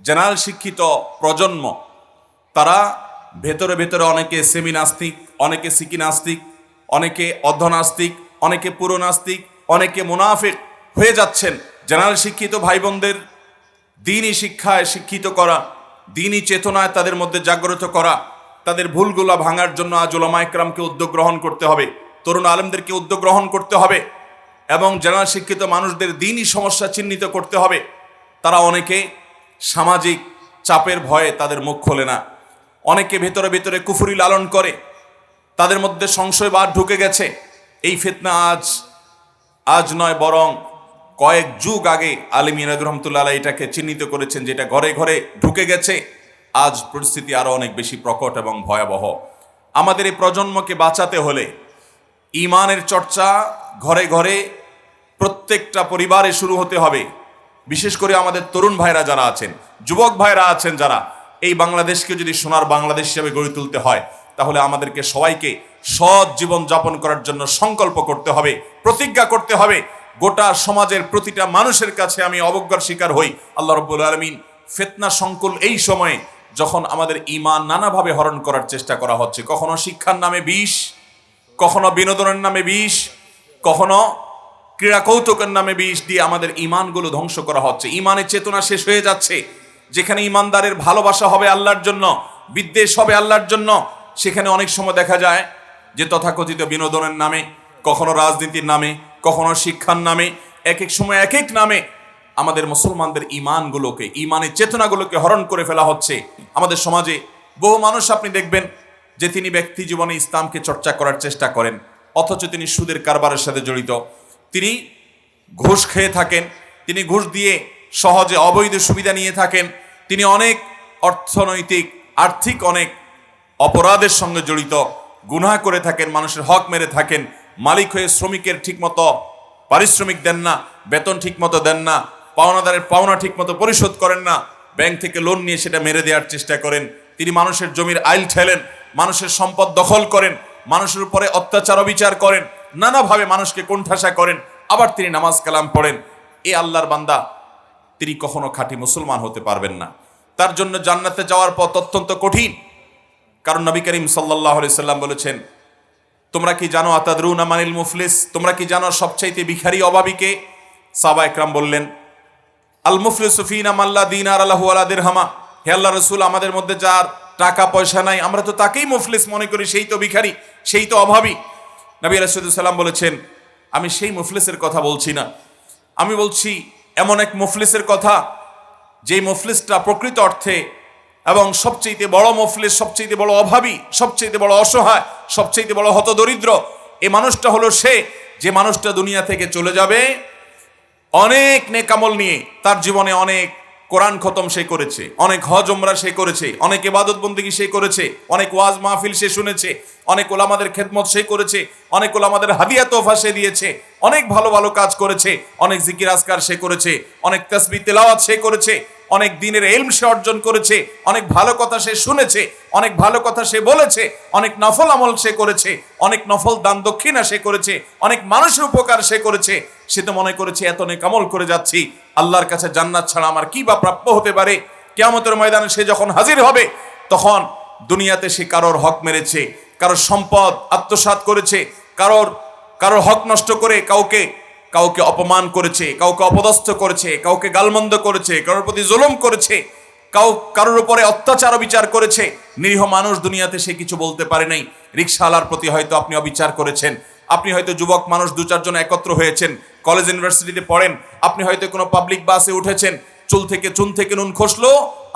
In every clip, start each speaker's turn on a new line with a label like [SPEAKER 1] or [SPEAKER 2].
[SPEAKER 1] General শিক্ষিত প্রজন্ম, তারা ভেতরে ভেতরে অনেকে সেমি নাস্তিক অনেকে সিকি নাস্তিক অনেকে অর্ধনাস্তিক অনেকে পুরো নাস্তিক অনেকে মুনাফিক হয়ে যাচ্ছেন জেনারেল শিক্ষিত ভাই বোনদের দিনই শিক্ষায় শিক্ষিত করা, দিনই চেতনায় তাদের মধ্যে জাগ্রত করা, তাদের ভুলগুলা ভাঙার জন্য আজ ওলামা একরামকে উদ্যোগ গ্রহণ করতে হবে, তরুণ আলেমদেরকে উদ্যোগ গ্রহণ করতে হবে এবং জেনারেল শিক্ষিত মানুষদের দিনই সমস্যা চিহ্নিত করতে হবে। তারা অনেকে সামাজিক চাপের ভয়ে তাদের মুখ খোলে না। অনেকে ভেতরে ভেতরে কুফুরি লালন করে, তাদের মধ্যে সংশয়বাদ ঢুকে গেছে। এই ফিতনা আজ আজ নয়, বরং কয়েক যুগ আগে আলী মিনাদ রহমতুল্লাহ এটাকে চিহ্নিত করেছেন, যেটা ঘরে ঘরে ঢুকে গেছে। আজ পরিস্থিতি আরও অনেক বেশি প্রকট এবং ভয়াবহ। আমাদের এই প্রজন্মকে বাঁচাতে হলে ইমানের চর্চা ঘরে ঘরে প্রত্যেকটা পরিবারে শুরু হতে হবে। বিশেষ করে আমাদের তরুণ ভাইরা যারা আছেন, যুবক ভাইরা আছেন যারা, এই বাংলাদেশকে যদি সোনার বাংলাদেশ হিসেবে গড়ে তুলতে হয়, তাহলে আমাদেরকে সবাইকে সৎ জীবন যাপন করার জন্য সংকল্প করতে হবে, প্রতিজ্ঞা করতে হবে। গোটা সমাজের প্রতিটা মানুষের কাছে আমি অবজ্ঞার শিকার হই। আল্লাহ রব্বুল আলমিন ফেতনা সংকুল এই সময়ে যখন আমাদের ইমান নানাভাবে হরণ করার চেষ্টা করা হচ্ছে, কখনো শিক্ষার নামে বিষ, কখনো বিনোদনের নামে বিষ, কখনো ক্রীড়া কৌতুকের নামে বিষ দিয়ে আমাদের ইমানগুলো ধ্বংস করা হচ্ছে। ইমানের চেতনা শেষ হয়ে যাচ্ছে। যেখানে ইমানদারের ভালোবাসা হবে আল্লাহর জন্য, বিদ্বেষ হবে আল্লাহর জন্য, সেখানে অনেক সময় দেখা যায় যে তথাকথিত বিনোদনের নামে, কখনো রাজনীতির নামে, কখনো শিক্ষার নামে এক এক সময় এক এক নামে আমাদের মুসলমানদের ইমানগুলোকে ইমানের চেতনাগুলোকে হরণ করে ফেলা হচ্ছে। আমাদের সমাজে বহু মানুষ আপনি দেখবেন যে তিনি ব্যক্তি জীবনে ইসলামকে চর্চা করার চেষ্টা করেন, অথচ তিনি সুদের কারবারের সাথে জড়িত। তিনি ঘুষ খেয়ে থাকেন, তিনি ঘুষ দিয়ে সহজে অবৈধ সুবিধা নিয়ে থাকেন, তিনি অনেক অর্থনৈতিক, আর্থিক অনেক অপরাধের সঙ্গে জড়িত, গুনাহ করে থাকেন, মানুষের হক মেরে থাকেন, মালিক হয়ে শ্রমিকের ঠিকমতো পারিশ্রমিক দেন না, বেতন ঠিকমতো দেন না, পাওনাদারের পাওনা ঠিকমতো পরিশোধ করেন না, ব্যাংক থেকে লোন নিয়ে সেটা মেরে দেওয়ার চেষ্টা করেন, তিনি মানুষের জমির আইল ঠেলেন, মানুষের সম্পদ দখল করেন, মানুষের উপরে অত্যাচার অবিচার করেন, নানাভাবে মানুষকে কোণঠাসা করেন আবার তিনি নামাজ কালাম পড়েন। এ আল্লাহর বান্দা, তিনি কখনো খাঁটি মুসলমান হতে পারবেন না। তার জন্য জান্নাতে যাওয়ার পথ অত্যন্ত কঠিন। কারণ নবী করিম সাল্লাহ সাল্লাম বলেছেন, তোমরা কি জানো আতাদরুনা মানিল মুফলিস? তোমরা কি জানো সবচাইতে ভিখারি অভাবীকে সাবা একরাম বললেন, আল মুফলিস সুফিনা মাল্লা দিনার আল্লাহু আলা দিরহামা। হে আল্লাহ রসুল, আমাদের মধ্যে যার টাকা পয়সা নাই, আমরা তো তাকেই মুফলিস মনে করি, সেই তো ভিখারি, সেই তো অভাবী। নবী রাসুদুল্লাম বলেছেন আমি সেই মুফলিসের কথা বলছি না। আমি বলছি, এমন এক মুফলিসের কথা, যেই মুফলিসটা প্রকৃত অর্থে এবং সবচেয়ে বড় মুফলিস সবচেয়ে বড় অভাবী সবচেয়ে বড় অসহায় সবচেয়ে বড় হতদরিদ্র, এ মানুষটা হলো সে, যে মানুষটা দুনিয়া থেকে চলে যাবে অনেক নেকামল নিয়ে, তার জীবনে অনেক কোরআন খতম সে করেছে, অনেক হজ ওমরা সে করেছে, অনেক এবাদত বন্দিগি সে করেছে, অনেক ওয়াজ মাহফিল সে শুনেছে, অনেক ওলামাদের খেদমত সে করেছে, অনেক ওলামাদের হাদিয়া তোফা সে দিয়েছে, অনেক ভালো ভালো কাজ করেছে, অনেক জিকির আসকার সে করেছে, অনেক তসবি তেলাওয়াত সে করেছে অনেক দিনের এলম সে অর্জন করেছে, অনেক ভালো কথা সে শুনেছে, অনেক ভালো কথা সে বলেছে, অনেক নফল আমল সে করেছে, অনেক নফল দান দক্ষিণা সে করেছে, অনেক মানুষের উপকার সে করেছে, সে তো মনে করেছে, এত অনেক আমল করে যাচ্ছি, আল্লাহর কাছে জান্নাত ছাড়া আমার কি বা প্রাপ্য হতে পারে? কেয়ামতের ময়দানে সে যখন হাজির হবে, তখন দুনিয়াতে সে কারোর হক মেরেছে, কারোর সম্পদ আত্মসাৎ করেছে, কারোর কারোর হক নষ্ট করে কাউকে কাউকে অপমান করেছে, কাউকে অপদস্থ করেছে, কাউকে গালমন্দ করেছে, কারোর প্রতি জুলুম করেছে, কাউ, কারোর উপরে অত্যাচার, অবিচার করেছে। নিরীহ মানুষ দুনিয়াতে সে কিছু বলতে পারে নাই। রিক্সাওয়ালার প্রতি হয়তো আপনি অবিচার করেছেন। আপনি হয়তো যুবক মানুষ দু চারজন একত্র হয়েছেন, কলেজ ইউনিভার্সিটিতে পড়েন, আপনি হয়তো কোনো পাবলিক বাসে উঠেছেন, চুল থেকে, চুন থেকে নুন খসলো,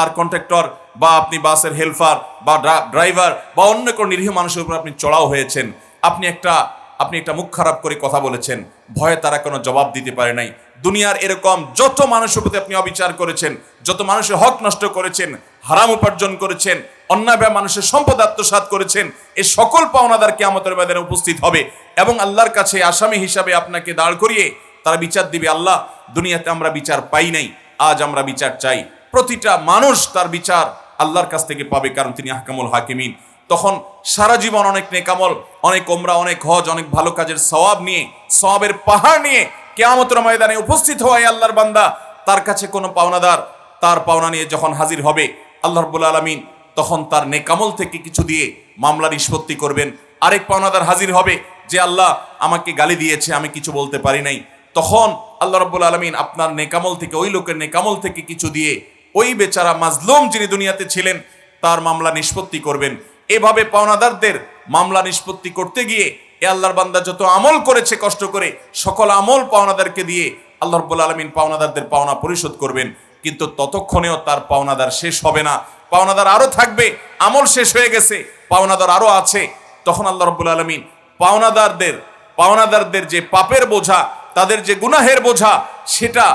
[SPEAKER 1] আর কন্ট্রাক্টর বা আপনি বাসের হেল্পার বা ড্রাইভার বা অন্য কোনো নিরীহ মানুষের উপর আপনি চড়াও হয়েছেন। আপনি একটা আপনি একটা মুখ খারাপ করে কথা বলেছেন, ভয়ে তারা কোনো জবাব দিতে পারে নাই। দুনিয়ার এরকম যত মানুষের প্রতি আপনি অবিচার করেছেন, যত মানুষের হক নষ্ট করেছেন, হারাম উপার্জন করেছেন, অন্যায়ভাবে মানুষের সম্পদ আত্মসাৎ করেছেন এই সকল পাওনাদার কেয়ামতের ময়দানে উপস্থিত হবে এবং আল্লাহর কাছে আসামি হিসাবে আপনাকে দাঁড় করিয়ে তারা বিচার দিবে। আল্লাহ, দুনিয়াতে আমরা বিচার পাই নাই, আজ আমরা বিচার চাই। প্রতিটা মানুষ তার বিচার আল্লাহর কাছ থেকে পাবে, কারণ তিনি হাকামুল হাকিমিন। তখন সারা জীবন অনেক নেকামল, অনেক কোমরা অনেক হজ, অনেক ভালো কাজের সওয়াব নিয়ে, সওয়াবের পাহাড় নিয়ে কেয়ামতের ময়দানে উপস্থিত হওয়াই আল্লাহর বান্দা তার কাছে কোনো পাওনাদার, তার পাওনা নিয়ে যখন হাজির হবে আল্লাহ রব্বুল আলমিন, তখন তার নেকামল থেকে কিছু দিয়ে মামলা নিষ্পত্তি করবেন। আরেক পাওনাদার হাজির হবে যে, আল্লাহ আমাকে গালি দিয়েছে, আমি কিছু বলতে পারি নাই। তখন আল্লাহ রব্বুল আলমিন আপনার নেকামল থেকে, ওই লোকের নেকামল থেকে কিছু দিয়ে, ওই বেচারা মাজলুম যিনি দুনিয়াতে ছিলেন, তার মামলা নিষ্পত্তি করবেন। এভাবে পাওনাদারদের মামলা নিষ্পত্তি করতে গিয়ে এ আল্লাহর বান্দা যত আমল করেছে কষ্ট করে সকল আমল পাওনাদারকে দিয়ে আল্লাহ রব্বুল আলমিন পাওনাদারদের পাওনা পরিশোধ করবেন। কিন্তু ততক্ষণেও তার পাওনাদার শেষ হবে না। পাওনাদার আরও থাকবে, আমল শেষ হয়ে গেছে, পাওনাদার আরও আছে। তখন আল্লাহ রব্বুল আলমিন পাওনাদারদের পাওনাদারদের যে পাপের বোঝা, তাদের যে গুনাহের বোঝা, সেটা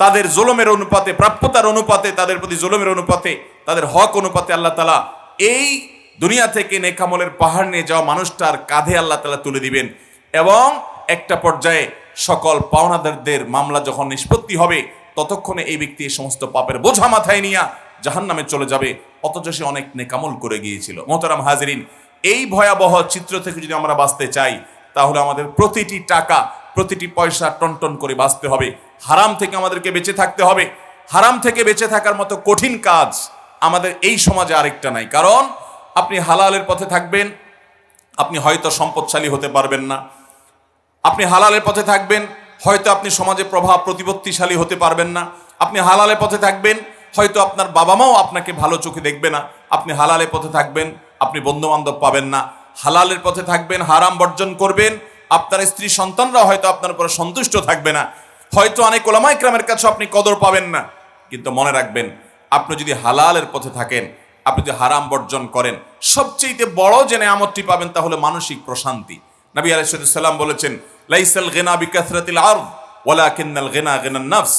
[SPEAKER 1] তাদের জুলুমের অনুপাতে, প্রাপ্যতার অনুপাতে, তাদের প্রতি জুলুমের অনুপাতে, তাদের হক অনুপাতে আল্লাহ তালা এই দুনিয়া থেকে নেকামলের পাহাড় নিয়ে যাওয়া মানুষটার কাঁধে আল্লাহ তালা তুলে দিবেন। এবং একটা পর্যায়ে সকল পাওনাদারদের মামলা যখন নিষ্পত্তি হবে, ততক্ষণে এই ব্যক্তি এই সমস্ত পাপের বোঝা মাথায় নিয়ে জাহান নামে চলে যাবে। অথচ সে অনেক নেকামল করে গিয়েছিল। মোহতারাম হাজরিন, এই ভয়াবহ চিত্র থেকে যদি আমরা বাঁচতে চাই, তাহলে আমাদের প্রতিটি টাকা, প্রতিটি পয়সা টনটন করে বাঁচতে হবে। হারাম থেকে আমাদেরকে বেঁচে থাকতে হবে। হারাম থেকে বেঁচে থাকার মতো কঠিন কাজ আমাদের এই সমাজে আরেকটা নাই। কারণ আপনি হালালের পথে থাকবেন, আপনি হয়তো সম্পদশালী হতে পারবেন না। আপনি হালালের পথে থাকবেন, হয়তো আপনি সমাজে প্রভাব প্রতিপত্তিশালী হতে পারবেন না। আপনি হালালের পথে থাকবেন, হয়তো আপনার বাবা মাও আপনাকে ভালো চোখে দেখবে না। আপনি হালালের পথে থাকবেন, আপনি বন্ধু বান্ধব পাবেন না। হালালের পথে থাকবেন, হারাম বর্জন করবেন, আপনার স্ত্রী সন্তানরা হয়তো আপনার উপরে সন্তুষ্ট থাকবে না। হয়তো অনেক ওলামাই ক্রামের কাছে আপনি কদর পাবেন না। কিন্তু মনে রাখবেন আপনি যদি হালালের পথে থাকেন, আপনি যদি হারাম বর্জন করেন সবচেয়ে বড় যে নেয়ামতটি পাবেন তা তাহলে মানসিক প্রশান্তি। নবী আলাইসাল্লাম বলেছেন, লাইসাল গেনা বিকাসরাতিল আর ওয়ালাকিন্নাল গেনা গেনান নাফস।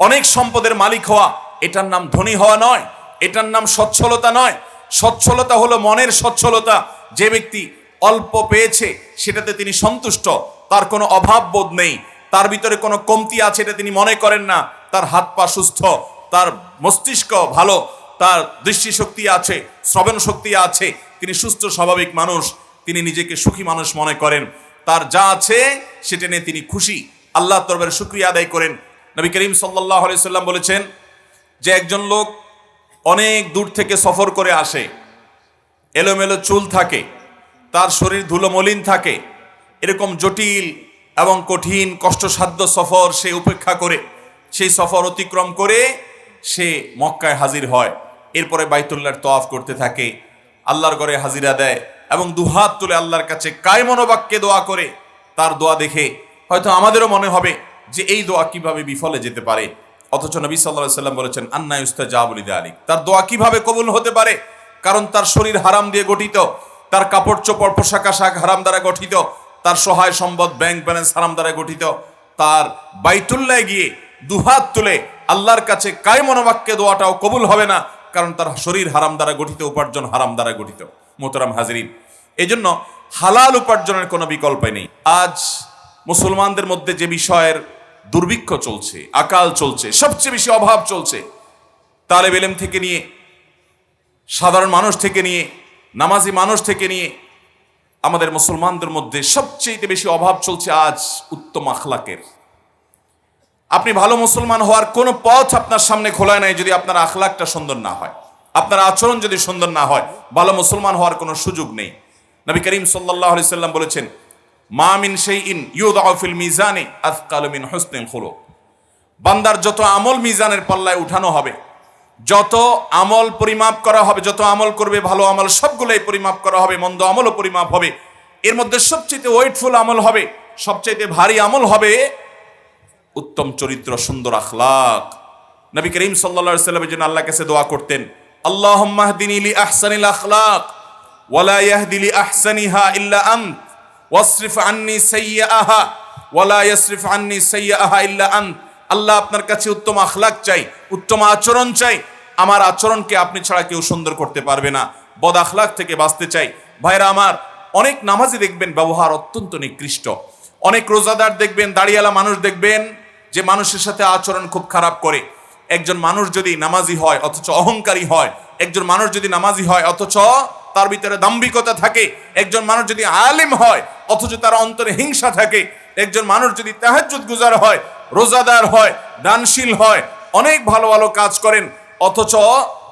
[SPEAKER 1] অনেক সম্পদের মালিক হওয়া, এটার নাম ধনী হওয়া নয়, এটার নাম সচ্ছলতা নয়। সচ্ছলতা হলো মনের সচ্ছলতা। যে ব্যক্তি অল্প পেয়েছে, সেটাতে তিনি সন্তুষ্ট, তার কোনো অভাব বোধ নেই, তার ভিতরে কোনো কমতি আছে, এটা তিনি মনে করেন না, তার হাত পা সুস্থ তার মস্তিষ্ক ভালো, তার দৃষ্টিশক্তি আছে শ্রবণ শক্তি আছে, তিনি সুস্থ, স্বাভাবিক মানুষ, তিনি নিজেকে সুখী মানুষ মনে করেন। তার যা আছে সেটা নিয়ে তিনি খুশি। আল্লাহ তরবারে শুক্রিয়া আদায় করেন। নবী করিম সাল্লাহ সাল্লাম বলেছেন যে একজন লোক অনেক দূর থেকে সফর করে আসে, এলোমেলো চুল থাকে, তার শরীর ধুলো মলিন থাকে, এরকম জটিল এবং কঠিন, কষ্টসাধ্য সফর সে উপেক্ষা করে, সেই সফর অতিক্রম করে সে মক্কায় হাজির হয়। এরপরে বাইতুল্লাহর তওয়াফ করতে থাকে। আল্লাহর ঘরে হাজিরা দেয় এবং দুহাত তুলে আল্লাহর কাছে কায় মনোবাক্যে দোয়া করে। তার দোয়া দেখে হয়তো আমাদেরও মনে হবে যে এই দোয়া কীভাবে বিফলে যেতে পারে। অথচ নবী সাল্লাহ সাল্লাম বলেছেন, আন্না ইস্তা জাবলিদে আলী তার দোয়া কীভাবে কবুল হতে পারে? কারণ তার শরীর হারাম দিয়ে গঠিত, তার কাপড় চোপড়, পোশাক আশাক হারাম দ্বারা গঠিত, তার সহায় সম্বদ ব্যাংক ব্যালেন্স হারাম দ্বারা গঠিত, তার বাইতুল্লায় গিয়ে দুহাত তুলে আল্লাহর কাছে কায় মনোবাক্যে দোয়াটাও কবুল হবে না, কারণ তার শরীর হারাম দ্বারা গঠিত, উপার্জন হারাম দ্বারা গঠিত। মোহতারাম হাজরিন এই জন্য হালাল উপার্জনের কোনো বিকল্প নেই। আজ মুসলমানদের মধ্যে যে বিষয়ের দুর্ভিক্ষ চলছে, আকাল চলছে, সবচেয়ে বেশি অভাব চলছে, তালেব এলেম থেকে নিয়ে, সাধারণ মানুষ থেকে নিয়ে, নামাজি মানুষ থেকে নিয়ে, আমাদের মুসলমানদের মধ্যে সবচেয়ে বেশি অভাব চলছে আজ উত্তম আখলাকের। আপনি ভালো মুসলমান হওয়ার কোনো পথ আপনার সামনে খোলা নাই যদি আপনার আখলাকটা সুন্দর না হয়। আপনার আচরণ যদি সুন্দর না হয়, ভালো মুসলমান হওয়ার কোনো সুযোগ নেই। নবী করিম সাল্লাহ আলি সাল্লাম বলেছেন, মা মিন সেই ইন ইউদাফিল মিজানে আজকালমিন হোসনেন খুলো বান্দার যত আমল মিজানের পাল্লায় উঠানো হবে, যত আমল পরিমাপ করা হবে, যত আমল করবে, ভালো আমল সবগুলোই পরিমাপ করা হবে, মন্দ আমলও পরিমাপ হবে। এর মধ্যে সবচেয়ে ওয়েটফুল আমল হবে, সবচাইতে ভারী আমল হবে উত্তম চরিত্র, সুন্দর আখলাক। নবী করিম সাল্লা সাল্লামের জন্য আল্লাহ কাছে দোয়া করতেন ওয়ালা আহসানিহা আন্নি ওয়ালা আন্নি আল্লাহ আপনার কাছে উত্তম আখলাক চাই, উত্তম আচরণ চাই। আমার আচরণকে আপনি ছাড়া কেউ সুন্দর করতে পারবে না। বদ আখলাক থেকে বাঁচতে চাই। ভাইরা আমার, অনেক নামাজি দেখবেন, ব্যবহার অত্যন্ত নিকৃষ্ট। অনেক রোজাদার দেখবেন, দাড়িয়ালা মানুষ দেখবেন যে মানুষের সাথে আচরণ খুব খারাপ করে। একজন মানুষ যদি নামাজি হয়, অথচ অহংকারী হয়, একজন মানুষ যদি নামাজি হয়, অথচ তার ভিতরে দাম্ভিকতা থাকে, একজন মানুষ যদি আলিম হয়, অথচ তার অন্তরে হিংসা থাকে, একজন মানুষ যদি তাহাজ্জুদ গুজার হয়, রোজাদার হয়, দানশীল হয়, অনেক ভালো ভালো কাজ করেন, অথচ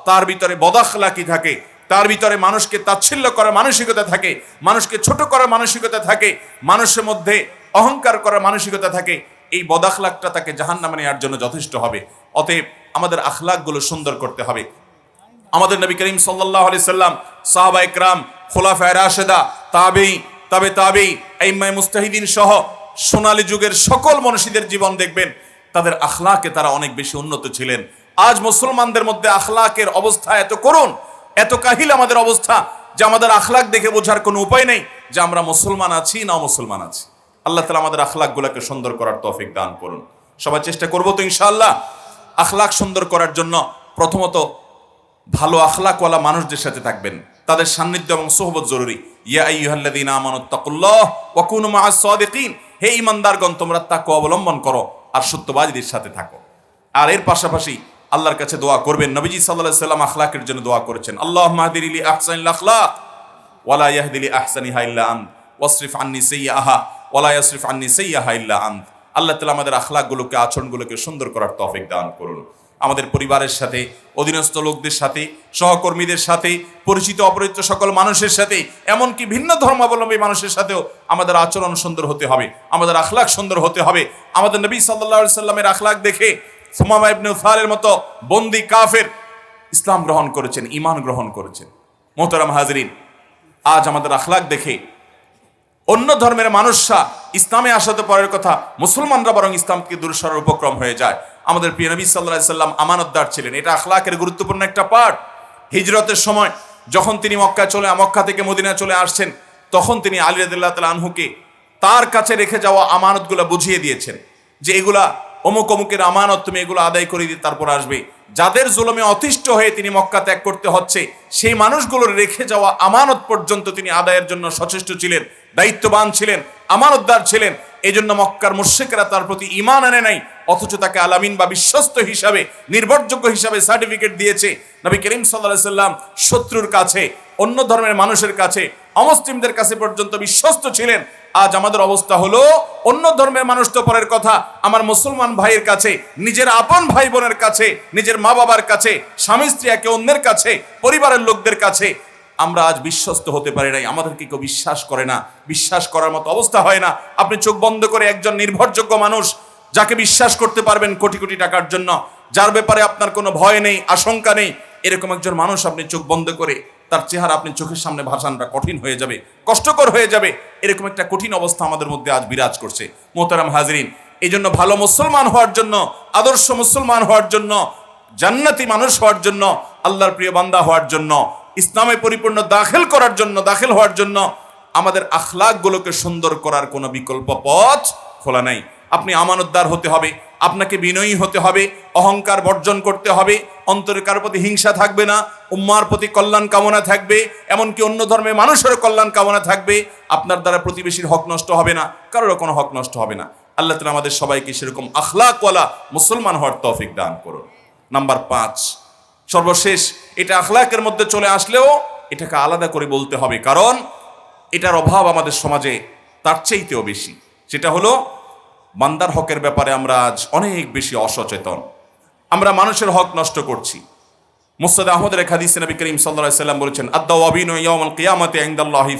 [SPEAKER 1] তার ভিতরে বদাখলাকি থাকে, তার ভিতরে মানুষকে তাচ্ছিল্য করার মানসিকতা থাকে, মানুষকে ছোট করার মানসিকতা থাকে, মানুষের মধ্যে অহংকার করার মানসিকতা থাকে এই বদাখলাকটা তাকে জাহান্নামে নেওয়ার জন্য যথেষ্ট হবে। অতএব আমাদের আখলাকগুলো সুন্দর করতে হবে। আমাদের নবী করিম সাল্লাহ আলি সাল্লাম, সাহাবা ইকরাম খোলাফা রাশেদা তাবেই তবে তাবেই আইম্মাই মুস্তাহিদিন সহ সোনালী যুগের সকল মনীষীদের জীবন দেখবেন, তাদের আখলাকে তারা অনেক বেশি উন্নত ছিলেন। আজ মুসলমানদের মধ্যে আখলাকের অবস্থা এত করুন এত কাহিল আমাদের অবস্থা যে আমাদের আখলাক দেখে বোঝার কোনো উপায় নেই যে আমরা মুসলমান আছি না মুসলমান আছি। আল্লাহ তালা আমাদের আখলাকগুলোকে সুন্দর করার তৌফিক দান করুন। সবাই চেষ্টা করব তো ইনশাআল্লাহ। আখলাক সুন্দর করার জন্য প্রথমত ভালো আখলাকওয়ালা মানুষদের সাথে থাকবেন, তাদের সান্নিধ্য এবং সোহবত জরুরি। হে ঈমানদারগণ, তোমরা তাকওয়া অবলম্বন করো আর সত্যবাদীদের সাথে থাকো। আর এর পাশাপাশি আল্লাহর কাছে দোয়া করবেন। নবীজি আলাইহি সাল্লাম আখলাকের জন্য দোয়া করেছেন। আল্লাহুম্মা হাদিনি লি আহসানিল আখলাক ওয়ালা ইয়াহদি লি আহসানিহা ইল্লা আন্ত ওয়াসরিফ আন্নি সাইয়্যাহা। ওয়ালা ইয়াসরিফ আন্নি আন্ত। আল্লাহ তাআলা আমাদের আখলাকগুলোকে, আচরণগুলোকে সুন্দর করার তৌফিক দান করুন। আমাদের পরিবারের সাথে, অধীনস্থ লোকদের সাথে, সহকর্মীদের সাথে, পরিচিত অপরিচিত সকল মানুষের সাথে, এমনকি ভিন্ন ধর্মাবলম্বী মানুষের সাথেও আমাদের আচরণ সুন্দর হতে হবে, আমাদের আখলাক সুন্দর হতে হবে। আমাদের নবী আলাইহি সাল্লামের আখলাক দেখে সুমামা মতো বন্দি কাফের ইসলাম গ্রহণ করেছেন ইমান গ্রহণ করেছেন। মোহতারাম হাজরিন, আজ আমাদের আখলাক দেখে অন্য ধর্মের মানুষরা ইসলামে আসাতে পরের কথা, মুসলমানরা বরং ইসলামকে দূর সরার উপক্রম হয়ে যায়। আমাদের প্রিয় নবী সাল্লাহ সাল্লাম আমানতদার ছিলেন। এটা আখলাকের গুরুত্বপূর্ণ একটা পার্ট হিজরতের সময় যখন তিনি মক্কা চলে, মক্কা থেকে মদিনা চলে আসছেন, তখন তিনি আলী রাদিল্লাহ তাল আনহুকে তার কাছে রেখে যাওয়া আমানতগুলো বুঝিয়ে দিয়েছেন যে এগুলা অমুক অমুকের আমানত, তুমি এগুলো আদায় করে দিয়ে তারপর আসবে। যাদের জুলমে অতিষ্ঠ হয়ে তিনি মক্কা ত্যাগ করতে হচ্ছে, সেই মানুষগুলোর রেখে যাওয়া আমানত পর্যন্ত তিনি আদায়ের জন্য সচেষ্ট ছিলেন, দায়িত্ববান ছিলেন, আমানতদার ছিলেন। এই জন্য মক্কার মুর্শেকরা তার প্রতি ইমান আনে নাই, অথচ তাকে আলামিন বা বিশ্বস্ত হিসাবে, নির্ভরযোগ্য হিসাবে সার্টিফিকেট দিয়েছে। নবী করিম সাল্লাহ সাল্লাম শত্রুর কাছে, অন্য ধর্মের মানুষের কাছে, অমুসলিমদের কাছে পর্যন্ত বিশ্বস্ত ছিলেন। আজ আমাদের অবস্থা হলো অন্য ধর্মের মানুষ তো পরের কথা। আমার মুসলমান ভাইয়ের কাছে, নিজের আপন ভাই বোনের কাছে, নিজের মা বাবার কাছে, স্বামী, স্ত্রী, একে অন্যের কাছে, পরিবারের লোকদের কাছে। আমরা আজ বিশ্বস্ত হতে পারি নাই, আমাদেরকে কেউ বিশ্বাস করে না, বিশ্বাস করার মতো অবস্থা হয় না। আপনি চোখ বন্ধ করে একজন নির্ভরযোগ্য মানুষ যাকে বিশ্বাস করতে পারবেন কোটি কোটি টাকার জন্য, যার ব্যাপারে আপনার কোনো ভয় নেই, আশঙ্কা নেই, এরকম একজন মানুষ আপনি চোখ বন্ধ করে তার চেহারা আপনি চোখের সামনে ভাসানটা কঠিন হয়ে যাবে, কষ্টকর হয়ে যাবে। এরকম একটা কঠিন অবস্থা আমাদের মধ্যে আজ বিরাজ করছে। মোহতারাম হাজরিন এই জন্য ভালো মুসলমান হওয়ার জন্য, আদর্শ মুসলমান হওয়ার জন্য, জান্নাতি মানুষ হওয়ার জন্য, আল্লাহর প্রিয় বান্দা হওয়ার জন্য, ইসলামে পরিপূর্ণ দাখিল করার জন্য, দাখিল হওয়ার জন্য আমাদের আখলাকগুলোকে সুন্দর করার কোনো বিকল্প পথ খোলা নাই। আপনি আমানতদার হতে হবে, আপনাকে বিনয়ী হতে হবে, অহংকার বর্জন করতে হবে, অন্তরে কারোর প্রতি হিংসা থাকবে না, উম্মার প্রতি কল্যাণ কামনা থাকবে, এমনকি অন্য ধর্মের মানুষেরও কল্যাণ কামনা থাকবে, আপনার দ্বারা প্রতিবেশীর হক নষ্ট হবে না, কারোরও কোনো হক নষ্ট হবে না। আল্লাহ তালা আমাদের সবাইকে সেরকম আখলাকওয়ালা মুসলমান হওয়ার তৌফিক দান করুন। নাম্বার পাঁচ, সর্বশেষ, এটা আখলাকের মধ্যে চলে আসলেও এটাকে আলাদা করে বলতে হবে, কারণ এটার অভাব আমাদের সমাজে তার চাইতেও বেশি। সেটা হলো বান্দার হকের ব্যাপারে আমরা আজ অনেক বেশি অসচেতন। আমরা মানুষের হক নষ্ট করছি। মুসাদ আহমদের এক নবী করিম সাল্লাহ সাল্লাম বলেছেন, আদ্দাওয়াবিন ইয়াউমাল কিয়ামাতি ইনদাল্লাহি